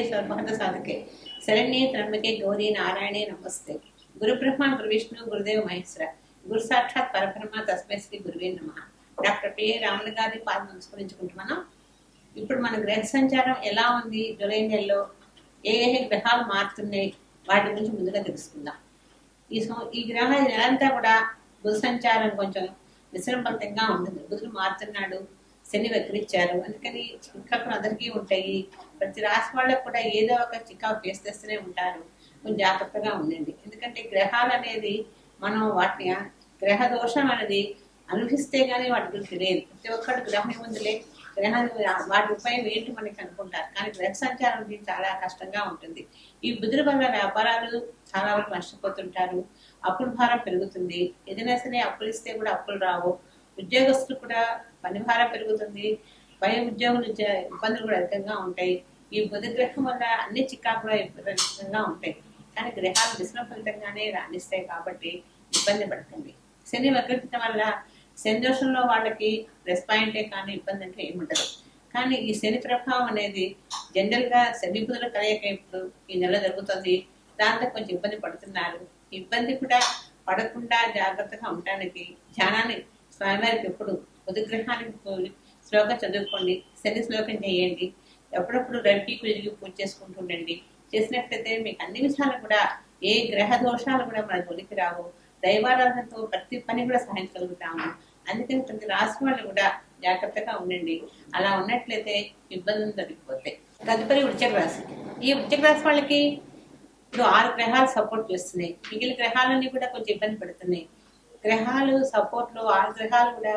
మాంగళ్యే శివే సర్వహత సాధకే. శరణ్యే త్రయంబకే గౌరీ నారాయణే నమస్తే. గురు బ్రహ్మ గురు విష్ణు గురుదేవ మహేశ్వర. గురు సాక్షాత్ పరబ్రహ్మ తస్మై శ్రీ గురువే నమ. డాక్టర్ పిఏ రాములు గారి పాదం నమస్కరించుకుంటున్నాం ఇప్పుడు మన గ్రహ సంచారం ఎలా ఉంది? జూలై నెలలో ఏ ఏ గ్రహాలు మారుతున్నాయి? వాటి గురించి ముందుగా తెలుసుకుందాం. ఈ ఈ గ్రహ నెలంతా కూడా బుధ సంచారం కొంచెం విశ్రంభంతంగా ఉంటుంది. బుధుడు మారుతున్నాడు శని వక్రించారు అందుకని చికాకులు అందరికీ ఉంటాయి ప్రతి రాశి వాళ్ళకు కూడా ఏదో ఒక చికాకు ఫేస్ చేస్తూనే ఉంటారు. కొంచెం జాగ్రత్తగా ఉండండి. ఎందుకంటే గ్రహాలు అనేది మనం వాటిని గ్రహ దోషం అనేది అనుభవిస్తే కానీ వాటి గురించి లేదు ప్రతి ఒక్కరు గ్రహం ఏముందిలే? గ్రహాలు వాటి ఉపాయం ఏంటి మనకి అనుకుంటారు. కానీ గ్రహ సంచారం చాలా కష్టంగా ఉంటుంది. ఈ బుద్ధుల వల్ల వ్యాపారాలు చాలా వరకు నష్టపోతుంటారు. అప్పుల భారం పెరుగుతుంది. ఏదైనా సరే అప్పులు ఇస్తే కూడా అప్పులు రావు. ఉద్యోగస్తులు కూడా పని భారం పెరుగుతుంది. పై ఉద్యోగులు నుంచి ఇబ్బందులు కూడా అధికంగా ఉంటాయి. ఈ బుధ గ్రహం వల్ల అన్ని చికాకులు విపరీతంగా ఉంటాయి. కానీ గ్రహాలు విశ్రం ఫలితంగానే రాణిస్తాయి కాబట్టి ఇబ్బంది పడకండి శని వక్రత వల్ల శని దోషంలో వాళ్ళకి ప్లస్ పాయింటే కానీ ఇబ్బంది అంటే ఏముండదు కానీ ఈ శని ప్రభావం అనేది జనరల్గా శని బుధుల కలయిక ఇప్పుడు ఈ నెల జరుగుతుంది. దాంతో కొంచెం ఇబ్బంది పడుతున్నారు. ఇబ్బంది కూడా పడకుండా జాగ్రత్తగా ఉండడానికి ధ్యానాన్ని స్వామివారికి ఎప్పుడు బుధగ్రహానికి శ్లోకం చదువుకోండి శని శ్లోకం చేయండి. ఎప్పుడప్పుడు రవికి కుదిరికి పూజ చేసుకుంటూ ఉండండి చేసినట్లయితే మీకు అన్ని విషయాలు కూడా ఏ గ్రహ దోషాలు కూడా మన ఉనికి రావు. దైవారాధనతో ప్రతి పని కూడా సాధించగలుగుతాము అందుకని ప్రతి రాశి వాళ్ళు కూడా జాగ్రత్తగా ఉండండి. అలా ఉన్నట్లయితే ఇబ్బందులు తగ్గిపోతాయి తదుపరి వృశ్చిక రాశి. ఈ వృశ్చిక రాశి వాళ్ళకి ఇప్పుడు ఆరు గ్రహాలు సపోర్ట్ చేస్తున్నాయి. మిగిలిన గ్రహాలన్నీ కూడా కొంచెం ఇబ్బంది పడుతున్నాయి. గ్రహాలు సపోర్ట్లో ఆరు గ్రహాలు కూడా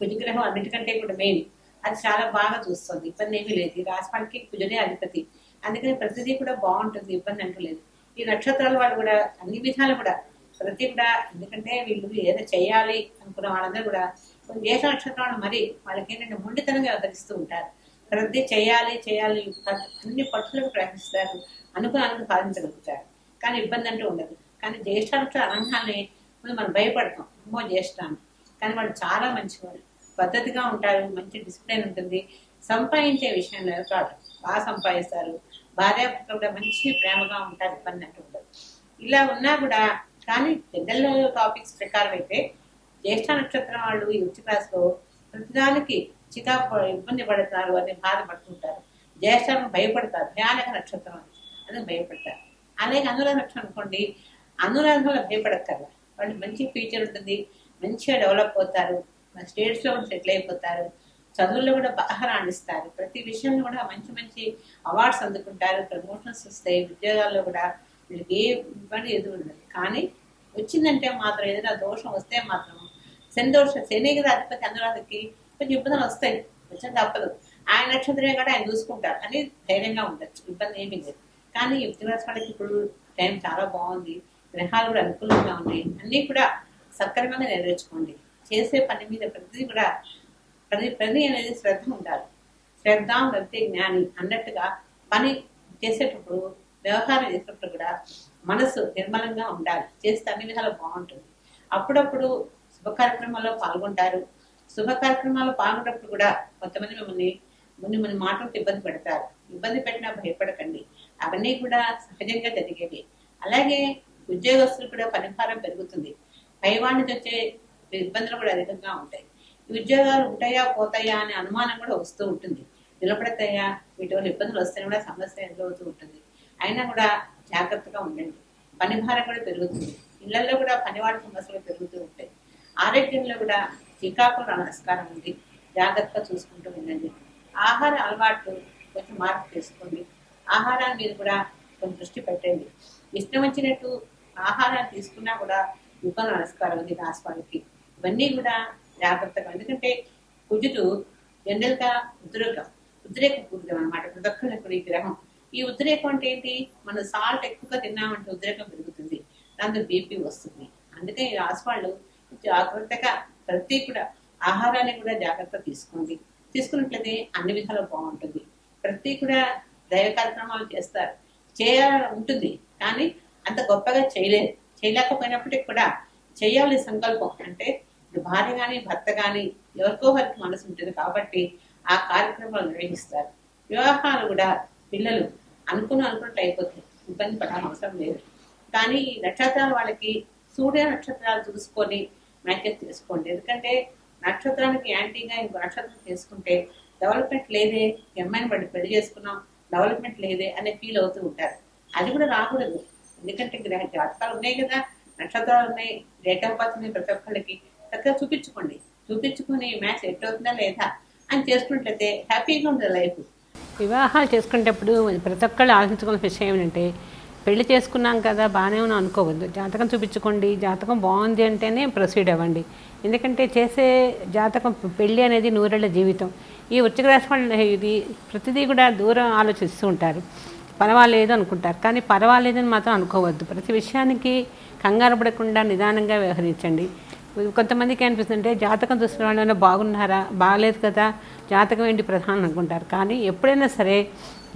కుజ గ్రహం అన్నిటికంటే కూడా మెయిన్ అది చాలా బాగా చూస్తుంది. ఇబ్బంది ఏమీ లేదు. ఈ రాశికి కుజుడే అధిపతి. అందుకని ప్రతిదీ కూడా బాగుంటుంది. ఇబ్బంది అంటూ లేదు. ఈ నక్షత్రాల వాళ్ళు కూడా అన్ని విధాలు కూడా ప్రతి కూడా ఎందుకంటే వీళ్ళు ఏదో చేయాలి అనుకున్న వాళ్ళందరూ కూడా దేశ నక్షత్రాలు మరి వాళ్ళకి ఏంటంటే మొండితనంగా వ్యవహరిస్తూ ఉంటారు. ప్రతి చేయాలి చేయాలి అన్ని పట్టులకు ప్రయత్నిస్తారు. అనుకున్న సాధించగలుగుతారు కానీ ఇబ్బంది అంటూ ఉండదు. కానీ జ్యేష్ఠ నక్షత్రం అనగానే మనం భయపడతాం. అమ్మో జ్యేష్ఠాన్ని కానీ వాళ్ళు చాలా మంచివాళ్ళు పద్ధతిగా ఉంటారు మంచి డిసిప్లిన్ ఉంటుంది. సంపాదించే విషయంలో కాదు బాగా సంపాదిస్తారు. భార్యాభర్తలు కూడా మంచి ప్రేమగా ఉంటారు ఇబ్బంది అంటూ ఉండదు. ఇలా ఉన్నా కూడా కానీ పెద్దల టాపిక్స్ ప్రకారం అయితే జ్యేష్ఠ నక్షత్రం వాళ్ళు ఈ వృత్తి క్లాస్లో ప్రతిదానికి చికాకు ఇబ్బంది పడుతున్నారు అని బాధపడుతుంటారు జ్యేష్ఠాలను భయపడతారు. భయానక నక్షత్రం అని భయపడతారు. అలాగే అనురాధ నక్షత్రం అనుకోండి అనురాధంలో భయపడతారు వాళ్ళు మంచి ఫ్యూచర్ ఉంటుంది మంచిగా డెవలప్ అవుతారు. మన స్టేట్స్లో కూడా సెటిల్ అయిపోతారు. చదువుల్లో కూడా బాగా రాణిస్తారు ప్రతి విషయంలో కూడా మంచి మంచి అవార్డ్స్ అందుకుంటారు. ప్రమోషన్స్ వస్తాయి. ఉద్యోగాల్లో కూడా వీళ్ళకి ఏ ఇబ్బంది ఎదురు ఉండదు. కానీ వచ్చిందంటే మాత్రం ఏదైనా దోషం వస్తే మాత్రం శని దోషం శని కదా అధిపతి అనురాధకి కొంచెం ఇబ్బందులు వస్తాయి. వచ్చిన తప్పదు. ఆయన నక్షత్రమే కూడా ఆయన చూసుకుంటారు. అని ధైర్యంగా ఉండొచ్చు. ఇబ్బంది ఏమీ లేదు. కానీ యుక్తి వాళ్ళకి ఇప్పుడు టైం చాలా బాగుంది. గ్రహాలు కూడా అనుకూలంగా ఉన్నాయి. అన్నీ కూడా సక్రమంగా నెరవేర్చుకోండి. చేసే పని మీద ప్రతిదీ కూడా ప్రతి పని అనేది శ్రద్ధ ఉండాలి. శ్రద్ధ భక్తి జ్ఞాని అన్నట్టుగా పని చేసేటప్పుడు వ్యవహారం చేసేటప్పుడు కూడా మనసు నిర్మలంగా ఉండాలి. చేస్తే అన్ని విధాలు బాగుంటుంది. అప్పుడప్పుడు శుభ కార్యక్రమాల్లో పాల్గొంటారు. శుభ కార్యక్రమాల్లో పాల్గొన్నప్పుడు కూడా కొంతమంది మిమ్మల్ని ముందు మన మాటలకు ఇబ్బంది పెడతారు. ఇబ్బంది పెట్టినా భయపడకండి. అవన్నీ కూడా సహజంగా జరిగేవి. అలాగే ఉద్యోగస్తులు కూడా పరిహారం పెరుగుతుంది. పైవాణి వచ్చే ఇబ్బందులు కూడా అధికంగా ఉంటాయి. ఈ ఉద్యోగాలు ఉంటాయా పోతాయా అనే అనుమానం కూడా వస్తూ ఉంటుంది. నిలబడతాయా వీటి వల్ల ఇబ్బందులు వస్తాయని కూడా సమస్య ఎదురవుతూ ఉంటుంది. అయినా కూడా జాగ్రత్తగా ఉండండి. పని భారం కూడా పెరుగుతుంది. ఇళ్ళలో కూడా పనివాడి సమస్యలు పెరుగుతూ ఉంటాయి. ఆరోగ్యంలో కూడా చికాకుల నమస్కారం ఉంది జాగ్రత్తగా చూసుకుంటూ ఉండండి. ఆహార అలవాట్లు కొంచెం మార్పు చేసుకోండి. ఆహారాన్ని మీద కూడా కొంచెం దృష్టి పెట్టండి. ఇష్టం వచ్చినట్టు ఆహారాన్ని తీసుకున్నా కూడా ఇబ్బంది నమస్కారం ఉంది రాసి వాళ్ళకి ఇవన్నీ కూడా జాగ్రత్తగా ఎందుకంటే కుజుడు జనరల్గా ఉద్రేకం. ఉద్రేక పూరితం అనమాట ప్రతి ఒక్కరికి కూడా ఈ గ్రహం. ఈ ఉద్రేకం అంటే ఏంటి? మనం సాల్ట్ ఎక్కువగా తిన్నామంటే ఉద్రేకం పెరుగుతుంది దాంతో బీపీ వస్తుంది. అందుకే ఈ రాసివాళ్ళు జాగ్రత్తగా ప్రతి కూడా ఆహారాన్ని కూడా జాగ్రత్త తీసుకోండి. తీసుకున్నట్లయితే అన్ని విధాలు బాగుంటుంది. ప్రతి కూడా దైవ కార్యక్రమాలు చేస్తారు. చేయాలని ఉంటుంది కానీ అంత గొప్పగా చేయలేదు. చేయలేకపోయినప్పటికీ కూడా చేయాలి సంకల్పం. అంటే భార్య కానీ భర్త కానీ ఎవరికో వారికి మనసు ఉంటుంది కాబట్టి ఆ కార్యక్రమాలు నిర్వహిస్తారు. వివాహాలు కూడా పిల్లలు అనుకున్న అనుకున్నట్టు అయిపోతాయి. ఇబ్బంది పడాల్సిన అవసరం లేదు. కానీ ఈ నక్షత్రాల వాళ్ళకి సూర్య నక్షత్రాలు చూసుకొని మ్యాచెస్ చేసుకోండి. ఎందుకంటే నక్షత్రానికి యాంటీగా ఇంకో నక్షత్రం చేసుకుంటే డెవలప్మెంట్ లేదే ఈ అమ్మాయిని పడి పెళ్ళి చేసుకున్నాం డెవలప్మెంట్ లేదే అనే ఫీల్ అవుతూ ఉంటారు. అది కూడా రాకూడదు. ఎందుకంటే గ్రహ జాతకాలు ఉన్నాయి కదా నక్షత్రాలు ఉన్నాయి. డేట్ ఆఫ్ బర్త్ ఉన్నాయి ప్రతి ఒక్కళ్ళకి చక్కగా చూపించుకోండి. చూపించుకుని మ్యాచ్ ఎట్ అవుతుందా లేదా అని చేసుకున్నట్లయితే హ్యాపీగా ఉంది లైఫ్. వివాహాలు చేసుకునేటప్పుడు ప్రతి ఒక్కళ్ళు ఆలోచించుకున్న విషయం ఏంటంటే పెళ్ళి చేసుకున్నాం కదా బాగానే ఉన్నాం అనుకోవద్దు. జాతకం చూపించుకోండి. జాతకం బాగుంది అంటేనే ప్రొసీడ్ అవ్వండి. ఎందుకంటే చేసే జాతకం పెళ్ళి అనేది నూరేళ్ళ జీవితం. ఈ వృచ్చిక రాశి ఇది ప్రతిదీ కూడా దూరం ఆలోచిస్తూ ఉంటారు. పర్వాలేదు అనుకుంటారు. కానీ పర్వాలేదని మాత్రం అనుకోవద్దు. ప్రతి విషయానికి కంగారు పడకుండా నిదానంగా వ్యవహరించండి. కొంతమందికి అనిపిస్తుంటే జాతకం చూసిన వాళ్ళు బాగున్నారా? బాగలేదు కదా. జాతకం ఏంటి ప్రధానం అనుకుంటారు. కానీ ఎప్పుడైనా సరే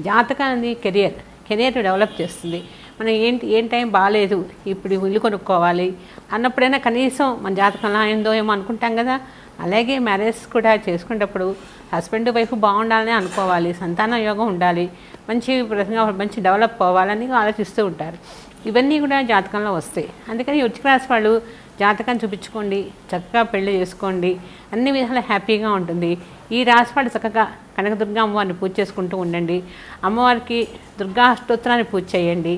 జాతకం అనేది కెరియర్ కెరియర్ డెవలప్ చేస్తుంది. మనం ఏంటి ఏం టైం బాగాలేదు ఇప్పుడు ఇల్లు కొనుక్కోవాలి అన్నప్పుడైనా కనీసం మన జాతకంలో అయిందో ఏమో అనుకుంటాం కదా. అలాగే మ్యారేజ్ కూడా చేసుకునేటప్పుడు హస్బెండ్ వైఫ్ బాగుండాలని అనుకోవాలి సంతాన యోగం ఉండాలి మంచి ప్రసంగా మంచి డెవలప్ అవ్వాలని ఆలోచిస్తూ ఉంటారు. ఇవన్నీ కూడా జాతకంలో వస్తాయి. అందుకని వృచ్చిక రాశి వాళ్ళు జాతకం చూపించుకోండి చక్కగా పెళ్ళి చేసుకోండి అన్ని విధాలు హ్యాపీగా ఉంటుంది. ఈ రాశి వాళ్ళు చక్కగా కనకదుర్గా అమ్మవారిని పూజ చేసుకుంటూ ఉండండి. అమ్మవారికి దుర్గా అష్టోత్తరాన్ని పూజ చేయండి.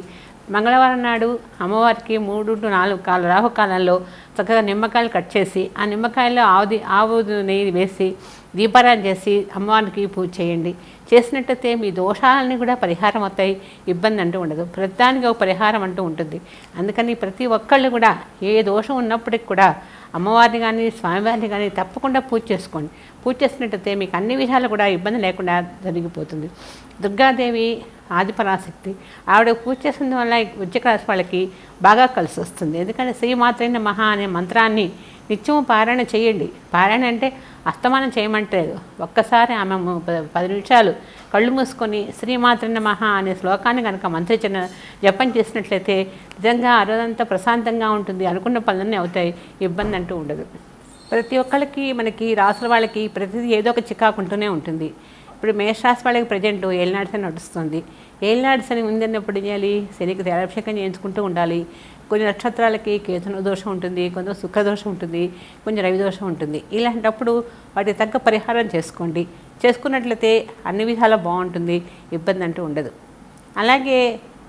మంగళవారం నాడు అమ్మవారికి మూడు టు నాలుగు కాలు రాహుకాలంలో చక్కగా నిమ్మకాయలు కట్ చేసి ఆ నిమ్మకాయల్లో ఆవుది ఆవు నెయ్యి వేసి దీపారాయణ చేసి అమ్మవారికి పూజ చేయండి. చేసినట్టయితే మీ దోషాలన్నీ కూడా పరిహారం అవుతాయి ఇబ్బంది అంటూ ఉండదు. ప్రతిదానికి ఒక పరిహారం అంటూ ఉంటుంది. అందుకని ప్రతి ఒక్కళ్ళు కూడా ఏ దోషం ఉన్నప్పటికి కూడా అమ్మవారిని కానీ స్వామివారిని కానీ తప్పకుండా పూజ చేసుకోండి. పూజ చేసినట్టయితే మీకు అన్ని విషయాలు కూడా ఇబ్బంది లేకుండా జరిగిపోతుంది. దుర్గాదేవి ఆదిపరాశక్తి. ఆవిడ పూజ చేసిన వల్ల వృచ్చిక రాశి వాళ్ళకి బాగా కలిసి వస్తుంది. ఎందుకంటే శ్రీ మాత్రైన మహా అనే మంత్రాన్ని నిత్యం పారాయణ చేయండి. పారాయణ అంటే అస్తమానం చేయమంటలేదు ఒక్కసారి ఆమె పది నిమిషాలు కళ్ళు మూసుకొని శ్రీమాత్రన మహా అనే శ్లోకాన్ని కనుక మంత్రించిన జపం చేసినట్లయితే నిజంగా ఆ రోజంతా ప్రశాంతంగా ఉంటుంది. అనుకున్న పనులన్నీ అవుతాయి. ఇబ్బంది అంటూ ఉండదు. ప్రతి ఒక్కళ్ళకి మనకి రాసుల వాళ్ళకి ప్రతిదీ ఏదో ఒక చికాకు ఉంటూనే ఉంటుంది. ఇప్పుడు మేషరాశి వాళ్ళకి ప్రజెంట్ ఏలినాడు అని నడుస్తుంది. ఏలినాడు అని ఉందన్నప్పుడు ఏం చేయాలి? శనికి తేలాభిషేకం చేయించుకుంటూ ఉండాలి. కొన్ని నక్షత్రాలకి కేతున దోషం ఉంటుంది కొంచెం సుఖ దోషం ఉంటుంది కొంచెం రవి దోషం ఉంటుంది. ఇలాంటప్పుడు వాటికి తగ్గ పరిహారం చేసుకోండి. చేసుకున్నట్లయితే అన్ని విధాలా బాగుంటుంది ఇబ్బంది అంటూ ఉండదు. అలాగే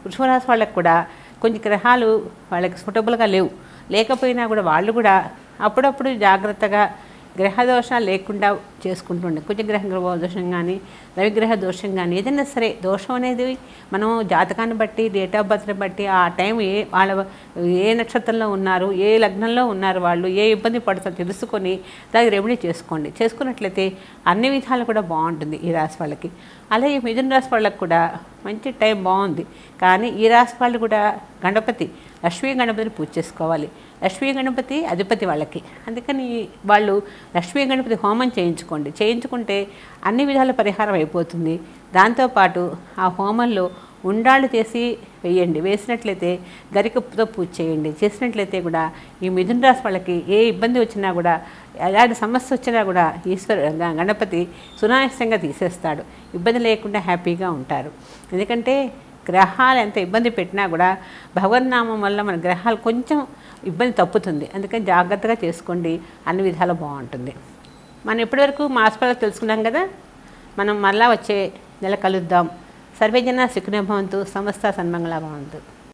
వృషభరాశి వాళ్ళకి కూడా కొన్ని గ్రహాలు వాళ్ళకి సూటబుల్గా లేవు. లేకపోయినా కూడా వాళ్ళు కూడా అప్పుడప్పుడు జాగ్రత్తగా గ్రహదోషం లేకుండా చేసుకుంటుండే. కుజగ్రహ దోషం కానీ రవిగ్రహ దోషం కానీ ఏదైనా సరే దోషం అనేది మనం జాతకాన్ని బట్టి డేట్ ఆఫ్ బర్త్ని బట్టి ఆ టైం ఏ వాళ్ళ ఏ నక్షత్రంలో ఉన్నారు ఏ లగ్నంలో ఉన్నారు వాళ్ళు ఏ ఇబ్బంది పడుతుందో తెలుసుకొని దానికి రెమెడీ చేసుకోండి. చేసుకున్నట్లయితే అన్ని విధాలు కూడా బాగుంటుంది ఈ రాశి వాళ్ళకి. అలాగే మిథున రాశి వాళ్ళకి కూడా మంచి టైం బాగుంది. కానీ ఈ రాశి వాళ్ళు కూడా గణపతి లక్ష్మీ గణపతిని పూజ చేసుకోవాలి. లక్ష్మీ గణపతి అధిపతి వాళ్ళకి. అందుకని వాళ్ళు లక్ష్మీ గణపతి హోమం చేయించుకోండి చేయించుకుంటే అన్ని విధాల పరిహారం అయిపోతుంది. దాంతోపాటు ఆ హోమంలో ఉండాళ్ళు చేసి వేయండి. వేసినట్లయితే గరికతో పూజ చేయండి. చేసినట్లయితే కూడా ఈ మిథున రాశి వాళ్ళకి ఏ ఇబ్బంది వచ్చినా కూడా ఎలాంటి సమస్య వచ్చినా కూడా ఈశ్వర గణపతి సునాయాసంగా తీసేస్తాడు. ఇబ్బంది లేకుండా హ్యాపీగా ఉంటారు. ఎందుకంటే గ్రహాలు ఎంత ఇబ్బంది పెట్టినా కూడా భగవన్నామం వల్ల మన గ్రహాలు కొంచెం ఇబ్బంది తప్పుతుంది. అందుకని జాగ్రత్తగా చేసుకోండి. అన్ని విధాలు బాగుంటుంది. మనం ఇప్పటివరకు మాస్పల్లో తెలుసుకున్నాం కదా? మనం మరలా వచ్చే నెల కలుద్దాం. సర్వేజన సుఖినభవంతు సమస్త సన్మంగళ భవంతు.